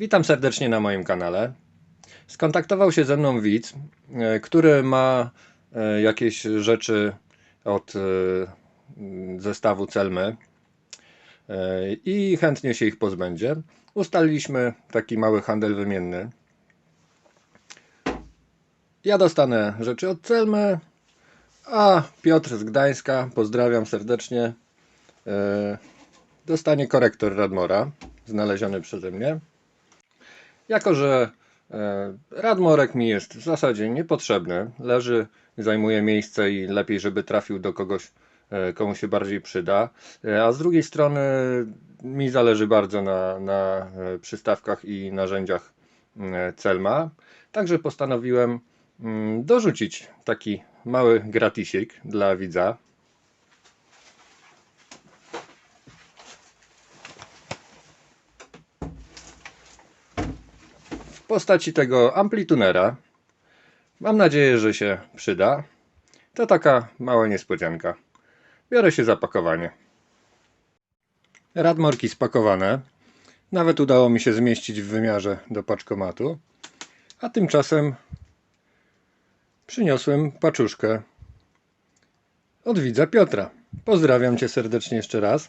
Witam serdecznie na moim kanale. Skontaktował się ze mną widz, e, który ma e, jakieś rzeczy od e, zestawu Celmy i chętnie się ich pozbędzie. Ustaliliśmy taki mały handel wymienny. Ja dostanę rzeczy od Celmy, a Piotr z Gdańska, pozdrawiam serdecznie, dostanie korektor Radmora, znaleziony przeze mnie. Jako, że e, Radmorek mi jest w zasadzie niepotrzebny, leży, zajmuje miejsce i lepiej, żeby trafił do kogoś, e, komu się bardziej przyda. E, A z drugiej strony mi zależy bardzo na, na przystawkach i narzędziach mm, Celma. Także postanowiłem mm, dorzucić taki mały gratisik dla widza. Postaci tego amplitunera. Mam nadzieję, że się przyda. To taka mała niespodzianka. Biorę się za pakowanie. Radmorki spakowane. Nawet udało mi się zmieścić w wymiarze do paczkomatu. A tymczasem przyniosłem paczuszkę od widza Piotra. Pozdrawiam Cię serdecznie jeszcze raz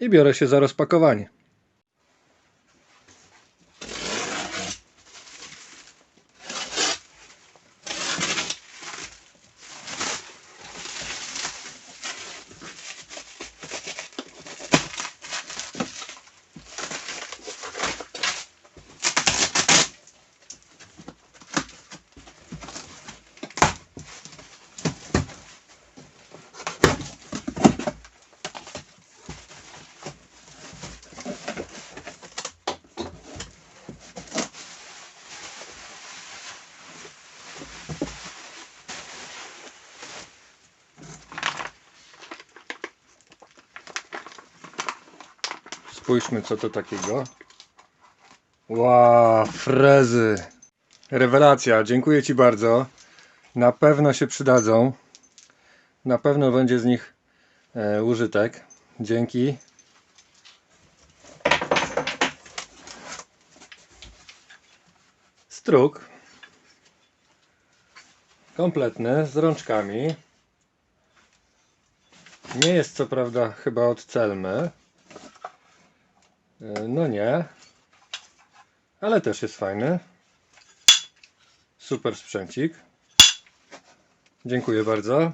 i biorę się za rozpakowanie. Spójrzmy, co to takiego. Wow, frezy. Rewelacja, dziękuję Ci bardzo. Na pewno się przydadzą. Na pewno będzie z nich e, użytek. Dzięki. Struk. Kompletny, z rączkami. Nie jest co prawda chyba od Celmy. E, No nie. Ale też jest fajny. Super sprzęcik. Dziękuję bardzo.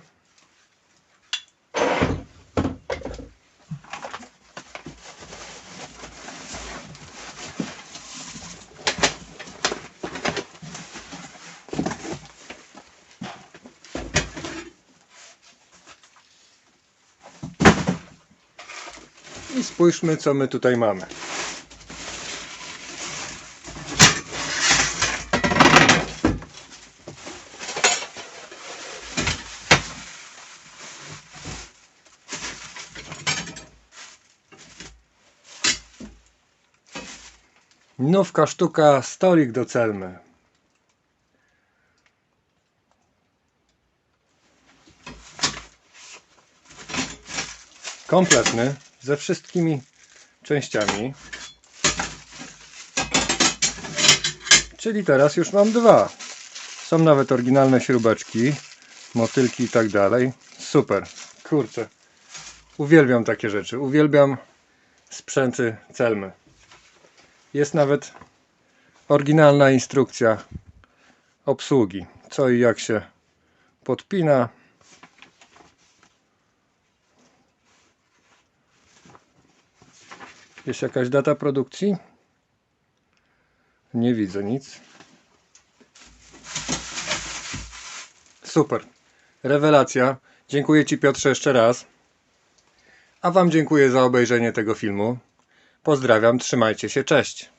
I spójrzmy, co my tutaj mamy. Nówka sztuka, stolik do celmy. Kompletny, ze wszystkimi częściami. Czyli teraz już mam dwa. Są nawet oryginalne śrubeczki, motylki i tak dalej. Super. Kurczę. Uwielbiam takie rzeczy. Uwielbiam sprzęty celmy. Jest nawet oryginalna instrukcja obsługi. Co i jak się podpina. Jest jakaś data produkcji? Nie widzę nic. Super. Rewelacja. Dziękuję Ci Piotrze jeszcze raz. A Wam dziękuję za obejrzenie tego filmu. Pozdrawiam, trzymajcie się, cześć.